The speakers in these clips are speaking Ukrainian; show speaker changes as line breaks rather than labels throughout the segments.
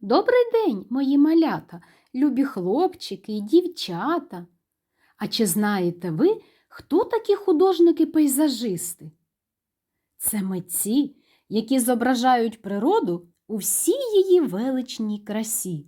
Добрий день, мої малята, любі хлопчики і дівчата. А чи знаєте ви, хто такі художники-пейзажисти? Це митці, які зображають природу у всій її величній красі.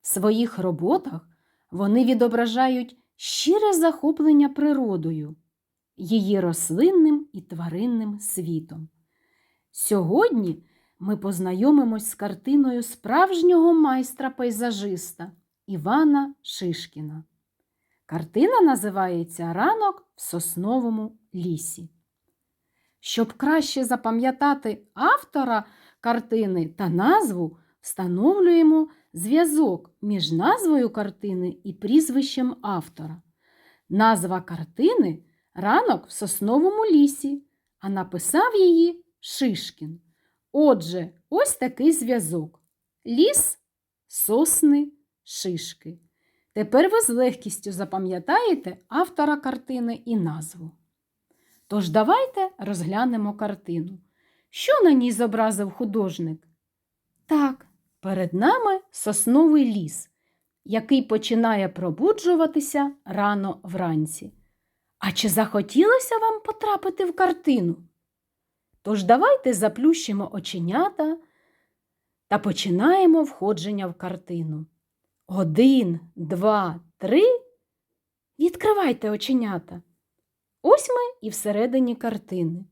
В своїх роботах вони відображають щире захоплення природою, її рослинним і тваринним світом. Сьогодні ми познайомимось з картиною справжнього майстра-пейзажиста Івана Шишкіна. Картина називається Ранок в сосновому лісі. Щоб краще запам'ятати автора картини та назву, встановлюємо зв'язок між назвою картини і прізвищем автора. Назва картини Ранок в сосновому лісі, а написав її Шишкін. Отже, ось такий зв'язок. Ліс, сосни, шишки. Тепер ви з легкістю запам'ятаєте автора картини і назву. Тож давайте розглянемо картину. Що на ній зобразив художник? Так, перед нами сосновий ліс, який починає пробуджуватися рано вранці. А чи захотілося вам потрапити в картину? Тож давайте заплющимо оченята та починаємо входження в картину. Один, два, три. Відкривайте оченята. Ось ми і всередині картини.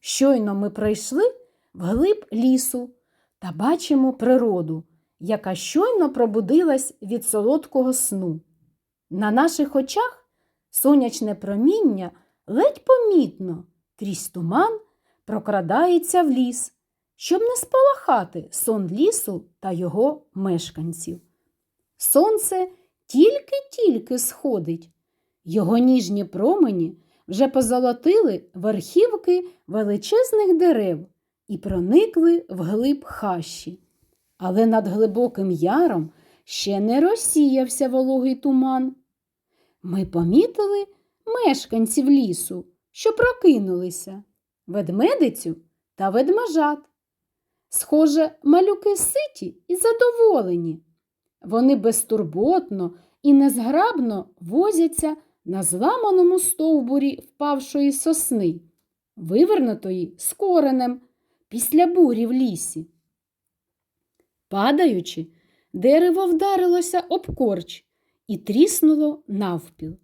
Щойно ми пройшли вглиб лісу та бачимо природу, яка щойно пробудилась від солодкого сну. На наших очах сонячне проміння ледь помітно крізь туман прокрадається в ліс, щоб не спалахати сон лісу та його мешканців. Сонце тільки-тільки сходить. Його ніжні промені вже позолотили верхівки величезних дерев і проникли в глиб хащі. Але над глибоким яром ще не розсіявся вологий туман. Ми помітили мешканців лісу, що прокинулися ведмедицю та ведмежат. Схоже, малюки ситі і задоволені. Вони безтурботно і незграбно возяться на зламаному стовбурі впавшої сосни, вивернутої з коренем після бурі в лісі. Падаючи, дерево вдарилося об корч і тріснуло навпіл.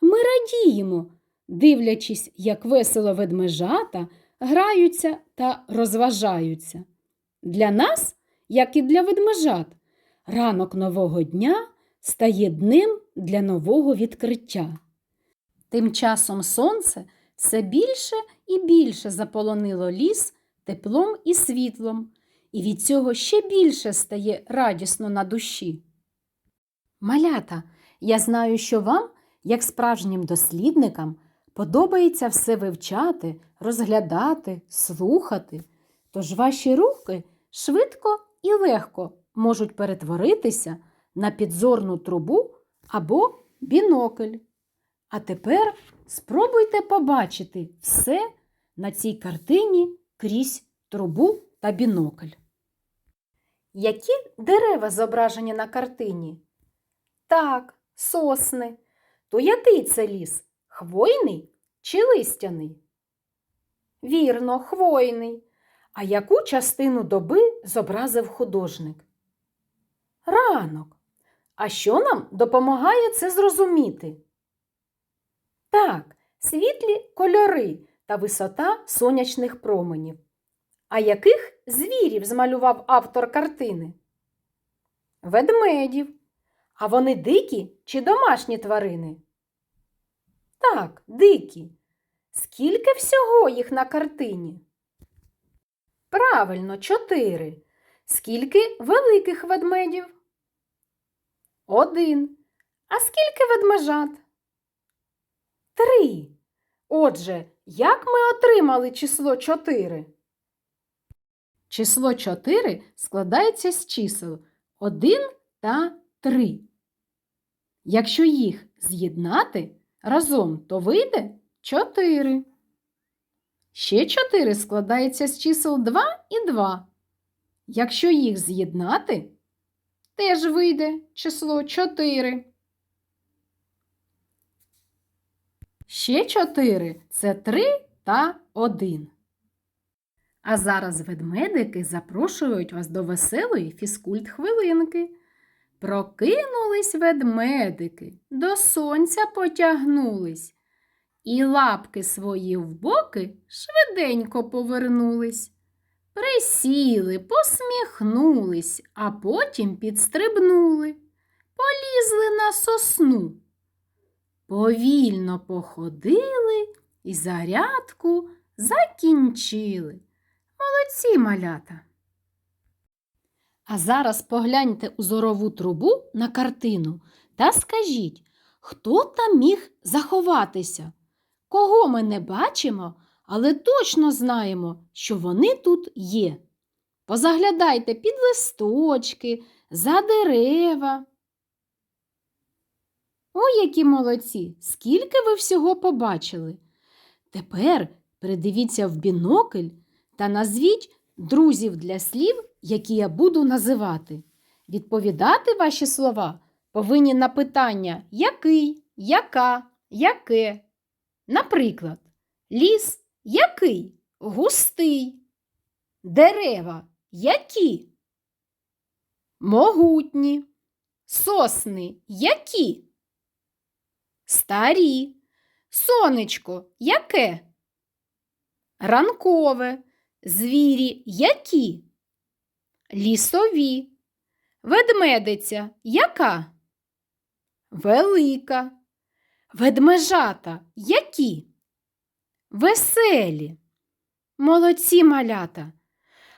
Ми радіємо, дивлячись, як весело ведмежата граються та розважаються. Для нас, як і для ведмежат, ранок нового дня стає днем для нового відкриття. Тим часом сонце все більше і більше заполонило ліс теплом і світлом, і від цього ще більше стає радісно на душі. Малята, я знаю, що вам, як справжнім дослідникам, подобається все вивчати, розглядати, слухати. Тож ваші руки швидко і легко можуть перетворитися на підзорну трубу або бінокль. А тепер спробуйте побачити все на цій картині крізь трубу та бінокль. Які дерева зображені на картині? Так, сосни. То який це ліс? Хвойний чи листяний? Вірно, хвойний. А яку частину доби зобразив художник? Ранок. А що нам допомагає це зрозуміти? Так, світлі кольори та висота сонячних променів. А яких звірів змалював автор картини? Ведмедів. А вони дикі чи домашні тварини? Так, дикі. Скільки всього їх на картині? Правильно, чотири. Скільки великих ведмедів? Один. А скільки ведмежат? Три. Отже, як ми отримали число чотири? Число 4 складається з чисел 1 та 3. Якщо їх з'єднати разом, то вийде 4. Ще 4 складається з чисел 2 і 2. Якщо їх з'єднати, теж вийде число 4. Ще 4 – це 3 та 1. А зараз ведмедики запрошують вас до веселої фізкульт-хвилинки. Прокинулись ведмедики, до сонця потягнулись, і лапки свої в боки швиденько повернулись. Присіли, посміхнулись, а потім підстрибнули, полізли на сосну. Повільно походили і зарядку закінчили. Молодці малята. А зараз погляньте у зорову трубу на картину та скажіть, хто там міг заховатися? Кого ми не бачимо, але точно знаємо, що вони тут є. Позаглядайте під листочки, за дерева. Ой, які молодці! Скільки ви всього побачили. Тепер придивіться в бінокль та назвіть друзів для слів, які я буду називати. Відповідати ваші слова повинні на питання який, яка, яке. Наприклад, ліс який? Густий. Дерева які? Могутні. Сосни які? Старі. Сонечко яке? Ранкове. Звірі які? Лісові. Ведмедиця яка? Велика. Ведмежата які? Веселі. Молодці малята.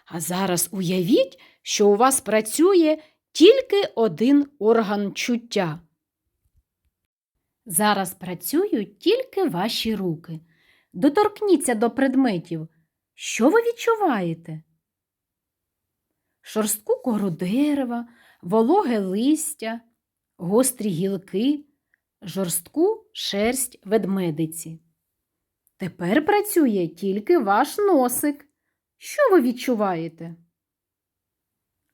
А зараз уявіть, що у вас працює тільки один орган чуття. Зараз працюють тільки ваші руки. Доторкніться до предметів. Що ви відчуваєте? Шорстку кору дерева, вологе листя, гострі гілки, жорстку шерсть ведмедиці. Тепер працює тільки ваш носик. Що ви відчуваєте?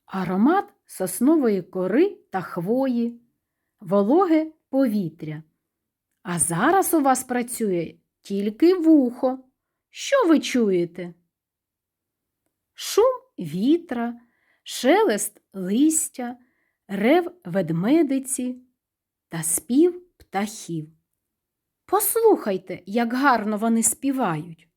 Аромат соснової кори та хвої, вологе повітря. А зараз у вас працює тільки вухо. Що ви чуєте? Шум вітра, шелест листя, рев ведмедиці та спів птахів. Послухайте, як гарно вони співають.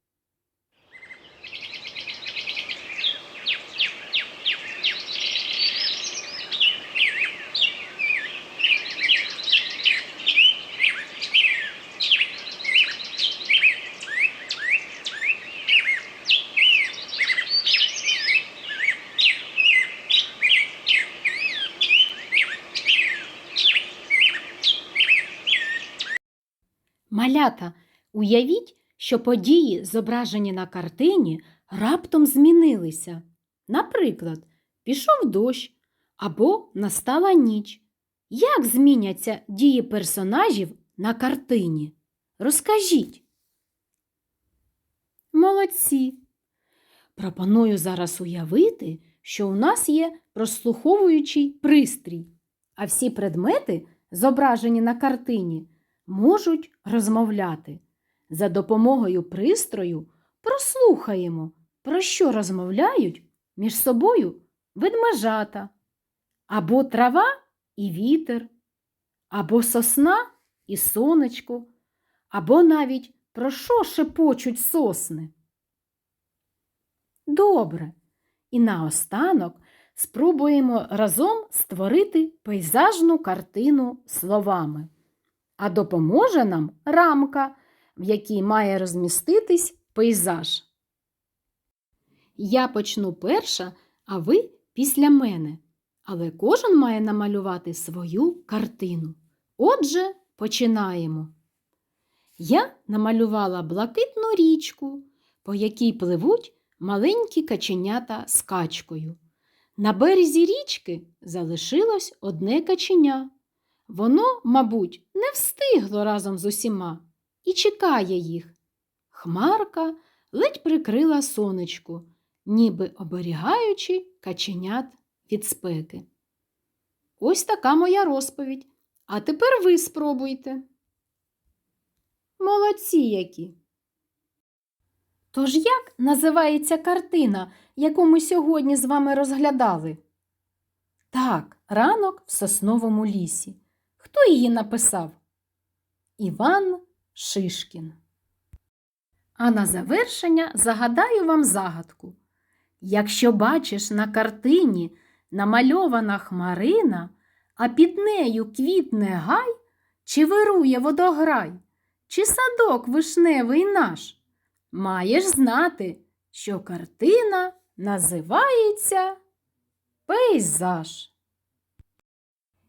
Малята, уявіть, що події, зображені на картині, раптом змінилися. Наприклад, пішов дощ або настала ніч. Як зміняться дії персонажів на картині? Розкажіть. Молодці. Пропоную зараз уявити, що у нас є прослуховуючий пристрій, а всі предмети, зображені на картині, можуть розмовляти. За допомогою пристрою прослухаємо, про що розмовляють між собою ведмежата, або трава і вітер, або сосна і сонечко, або навіть про що шепочуть сосни. Добре. І наостанок спробуємо разом створити пейзажну картину словами. А допоможе нам рамка, в якій має розміститись пейзаж. Я почну перша, а ви після мене. Але кожен має намалювати свою картину. Отже, починаємо. Я намалювала блакитну річку, по якій пливуть маленькі каченята з качкою. На березі річки залишилось одне каченя. Воно, мабуть, не встигло разом з усіма і чекає їх. Хмарка ледь прикрила сонечко, ніби оберігаючи каченят від спеки. Ось така моя розповідь. А тепер ви спробуйте. Молодці які. Тож як називається картина, яку ми сьогодні з вами розглядали? Так, ранок в сосновому лісі. Хто її написав? Іван Шишкін. А на завершення загадаю вам загадку. Якщо бачиш на картині намальована хмарина, а під нею квітне гай, чи вирує водограй, чи садок вишневий наш, маєш знати, що картина називається пейзаж.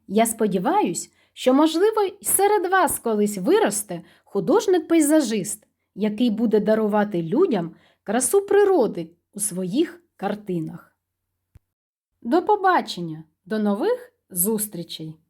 Я сподіваюсь, що, можливо, й серед вас колись виросте художник-пейзажист, який буде дарувати людям красу природи у своїх картинах. До побачення, до нових зустрічей!